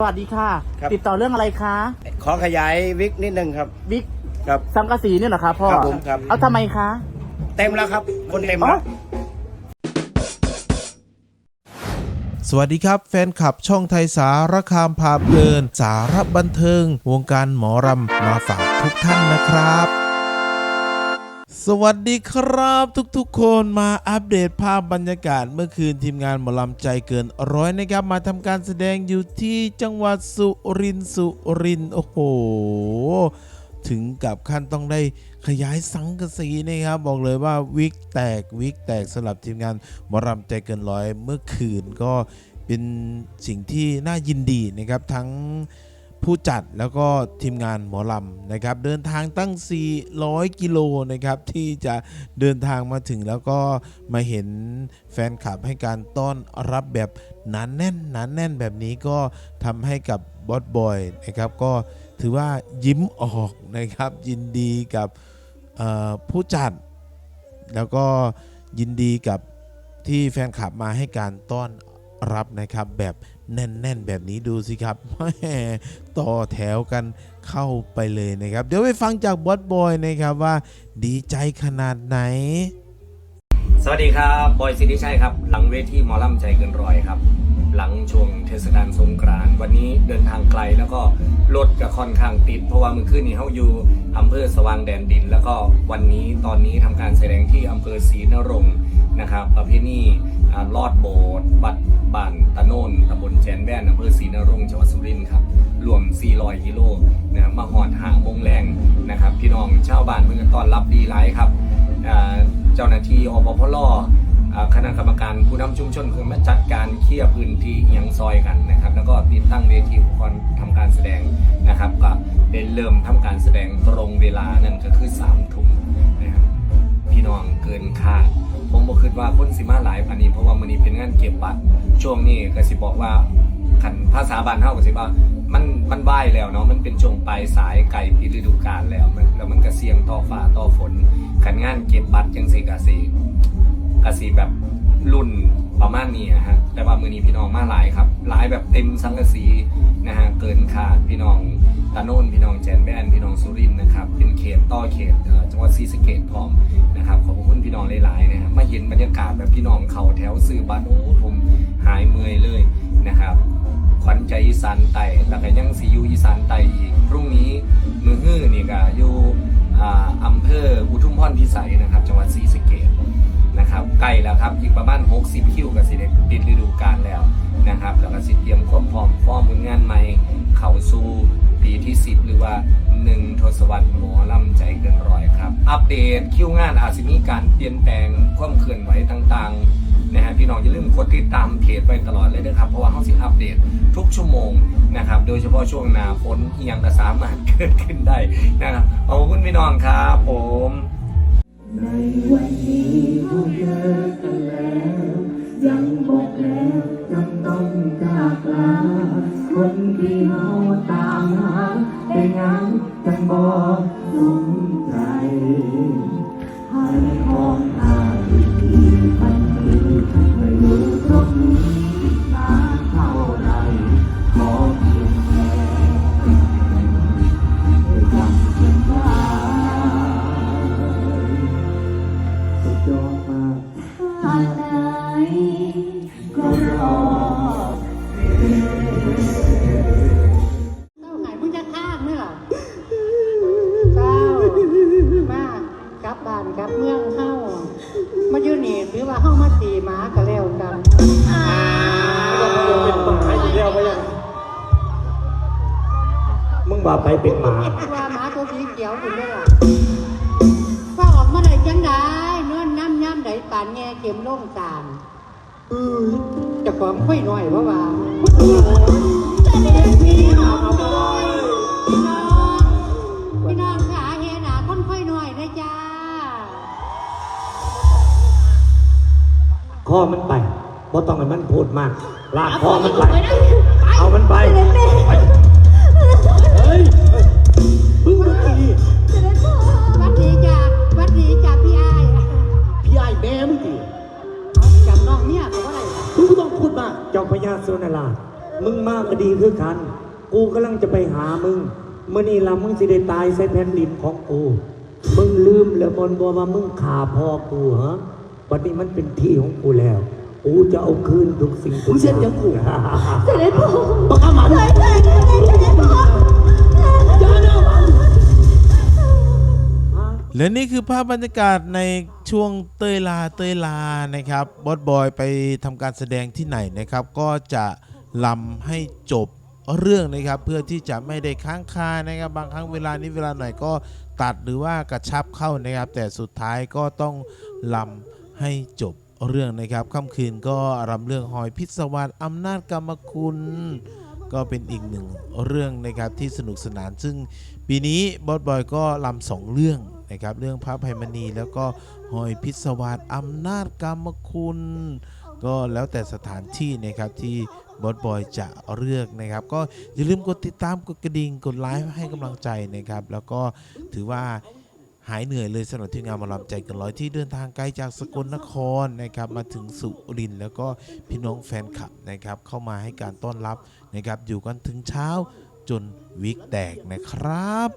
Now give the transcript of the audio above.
สวัสดีค่ะ ครับ ติดต่อเรื่องอะไรคะขอขยายวิกนิดนึงครับวิกครับ สังกะสีเนี่ยเหรอคะพ่อครับผมครับ เอาทำไมคะเต็มแล้วครับ คนเต็มอ๋อแล้ว สวัสดีครับแฟนคลับช่องไทยสารคามพาเพลิน สารบันเทิง วงการหมอรำมาฝากทุกท่านนะครับ สวัสดีครับทุกๆคนมาอัปเดตภาพบรรยากาศเมื่อคืนทีมงานหมอลำใจเกินร้อยนะครับ มาทำการแสดงอยู่ที่จังหวัดสุรินทร์สุรินทร์โอ้โห ถึงกับขั้นต้องได้ขยายสังกะสีนะครับ บอกเลยว่าวิกแตกวิกแตกสำหรับทีมงานหมอรำใจเกินร้อยเมื่อคืนก็เป็นสิ่งที่น่ายินดีนะครับทั้ง ผู้จัดแล้วก็ทีมงานหมอลำนะครับ เดินทางตั้ง 400 กิโลนะครับที่จะเดินทางมาถึงแล้วก็มาเห็นแฟนคลับให้การต้อนรับแบบหนานแน่นหนานแน่นแบบนี้ก็ทำให้กับบอสบอยนะครับก็ถือว่ายิ้มออกนะครับ ยินดีกับผู้จัด แล้วก็ยินดีกับที่แฟนคลับมาให้การต้อน รับนะครับแบบแน่น ๆ แบบนี้ดูสิครับแหมต่อแถวกันเข้าไปเลยนะครับ เดี๋ยวไปฟังจากบอสบอยนะครับว่าดีใจขนาดไหน สวัสดีครับบอยสิทธิชัยครับ หลังเวทีหมอลำใจเกินร้อยครับ หลังช่วงเทศกาลสงกรานต์วันนี้เดินทางไกลแล้วก็รถก็ค่อนข้างติด เพราะว่าเมื่อคืนนี้เขาอยู่อำเภอสว่างแดนดิน แล้วก็วันนี้ตอนนี้ทำการแสดงที่อำเภอศรีนรงค์ นะครับ ประเพณีลอดโบสถ์วัดบ้านตะโนนตำบลแจนแว่นอำเภอศรีนรงค์จังหวัดสุรินทร์ครับรวม 400กิโลนะมาหอดหางมงแรงนะครับ พี่น้องชาวบ้านเพื่อนต้อนรับดีหลายครับเจ้าหน้าที่อปพลอ่าคณะกรรมการผู้นำชุมชนเพื่อมาจัดการเคลียร์พื้นที่ยังซอยกันนะครับ แล้วก็ติดตั้งเวทีอุปกรณ์ทำการแสดงนะครับ ก็ได้เริ่มทำการแสดงตรงเวลานั่นก็คือ3ามทุ่มนะครับ น้องเกินคาดผมบอกคิดว่าคนสิมาหลายพันนี้เพราะว่ามันนี้เป็นงานเก็บบัตรช่วงนี้ก็สิบอกว่าขันภาษาบานเท่ากับสิว่ามันมันว่ายแล้วเนาะมันเป็นช่วงปลายสายไก่ปีฤดูกาลแล้วมันแล้วมันก็เสี่ยงต่อฟ้าต่อฝนขันงานเก็บบัตรจังสิกะสิกะสิแบบรุ่น ประมาณนี้อะฮะแต่ว่ามือนี้พี่น้องมาหลายครับหลายแบบเต็มสังกะสีนะฮะเกินขาดพี่น้องตาโนนพี่น้องแจนแบนพี่น้องสุรินนะครับเป็นเขตต่อเขตจังหวัดศรีสะเกษพร้อมนะครับขอบคุณพี่น้องหลายๆนะครับมาเห็นบรรยากาศแบบพี่น้องเขาแถวซื้อบัตรโอ้ผมหายเมื่อยเลยนะครับขวัญใจอีสานไต่แล้วก็ยังซียูอีสานไต่อีกพรุ่งนี้มือฮื้อนี่ก็อยู่อ่าอำเภออุทุมพรพิสัย ล้แล้วครับอีกประมาณ 60 คิวกับสิเดปิดฤดูกาลแล้วนะครับ แล้วก็สิเตรียมความพร้อมฟอร์มผลงานใหม่เข้าสู่ปีที่ 10 หรือว่า 1 ทศวรรษหมอลำใจเกินร้อยครับ อัปเดตคิวงานอาจจะมีการเปลี่ยนแปลงความเคลื่อนไหวต่างๆนะฮะพี่น้องอย่าลืมกดติดตามเพจไว้ตลอดเลยนะครับ เพราะว่าเขาสิอัปเดตทุกชั่วโมงนะครับ โดยเฉพาะช่วงหนาฝนเอียงก็สามารถเกิดขึ้นได้นะครับขอบคุณพี่น้องครับผม ในวันนี้พวกเจอกันแล้ว ยังบอกแล้วยังต้องจากลาคนที่เราตามหาแต่ยังกันบอก กลับบ้านกลับเมืองเฮามาอยู่นี่หรือว่าเฮามาตีหมาก็แล้วกันเป็นหมาอีกแล้วไปยังมึงว่าไปเป็นหมาว่าหมาตัวสีเขียวคุณได้ล่ะว่าออกมาได้จังได้นอนน้ำย่ำไดปานแง่เข็มล่งจานอือเจะของค่อยหน่อยว่าว่า อมันไปบ่ต้องให้มันพูดมาก ลากคอมันไป เอามันไป เฮ้ยมึงเมื่อกี้วัดดีจ้าวัดดีจ้าพี่อ้ายพี่ไอ้แม่มึงดิเอาจับน้องเนี่ยเขาว่าอะไรมึงก็ต้องพูดมากเจ้าพญาสุนราชมึงมากก็ดีคือกัน กูกำลังจะไปหามึงเมื่อนี้ละมึงสิได้ตายใส่แผ่นดินของกู มึงลืมแล้วมนบอกว่ามึงขาพ่อกูเหรอ วันนี้มันเป็นที่ของกูแล้ว กูจะเอาคืนทุกสิ่งทุกอย่างเสด็จพ่อประกาศหมันใช่ใช่ใช่เสด็จพ่ออย่าเนาและนี่คือภาพบรรยากาศในช่วงเตยลาเตยลานะครับบอสบอยไปทำการแสดงที่ไหนนะครับ ก็จะลำให้จบเรื่องนะครับเพื่อที่จะไม่ได้ค้างคานะครับบางครั้งเวลานี้เวลาหน่อยก็ตัดหรือว่ากระชับเข้านะครับ แต่สุดท้ายก็ต้องลำ ให้จบเรื่องนะครับค่ำคืนก็รำเรื่องหอยพิศวาสอำนาจกรรมคุณ ก็เป็นอีกหนึ่งเรื่องนะครับที่สนุกสนาน ซึ่งปีนี้บอสบอยก็ลำสองเรื่องนะครับเรื่องพระภัยมณีแล้วก็หอยพิศวาสอำนาจกรรมคุณ ก็แล้วแต่สถานที่นะครับที่บอสบอยจะเลือกนะครับ ก็อย่าลืมกดติดตามกดกระดิ่งกดไลค์ให้กำลังใจนะครับ แล้วก็ถือว่า หายเหนื่อยเลยสำหรับทีมงานมาลำใจกันร้อยที่เดินทางไกลจากสกลนครนะครับมาถึงสุรินทร์แล้วก็พี่น้องแฟนคลับนะครับเข้ามาให้การต้อนรับนะครับอยู่กันถึงเช้าจนวิกแตกนะครับ